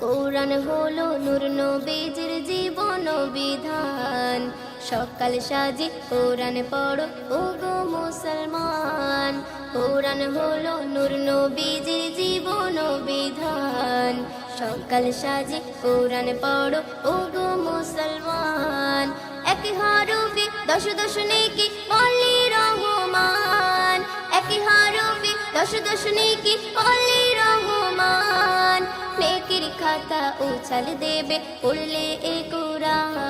কোরআন হলো নূর নবীজির জীবন বিধান সকাল সাজি কোরআন পড়ো ও গো মুসলমান। কোরআন হলো নূর নবীজির জীবন বিধান। সকাল সাজি কোরআন পড়ো ও গো মুসলমান। এক হরফে দশ দশ নেকি বলি রহমান। এক হরফে দশ দশ নেকি বলি রহমান। নেকির খাতা উছাল দেবে পড়লে এ কোরআন।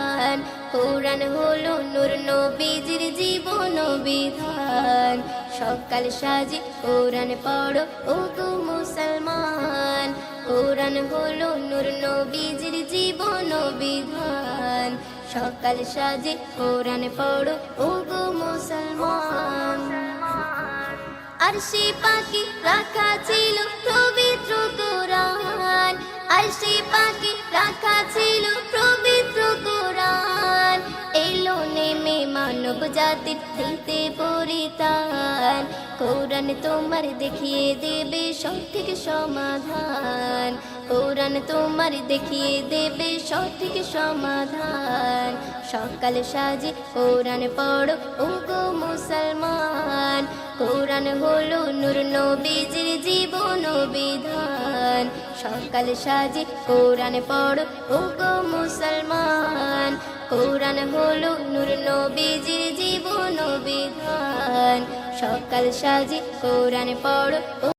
কোরআন হলো নূর নবীজির জীবন বিধান। সকাল সাজি কোরআন পড়ো ও গো মুসলমান। কোরআন হলো নূর নবীজির জীবন বিধান। সকাল সাজে কোরআন পড়ো ও গো মুসলমান। আর সে পাখি রাখা ছিল পবিত্র কোরআন। পাখি রাখা ছিল জাতির দিতে পরিতান। কোরআন তোমার দেখিয়ে দেবে সঠিক সমাধান। কোরআন তোমার দেখিয়ে দেবে সঠিক সমাধান। সকাল সাজে কোরআন পড়ো ও গো মুসলমান। কোরআন হলো নূর নবীজির জীবন। সকাল সাজে, কোরআন পড়ো। ও গো মুসলমান, কোরআন হলো নূর নবীজির জীবন বিধান। সকাল সাজে, কোরআন পড়ো।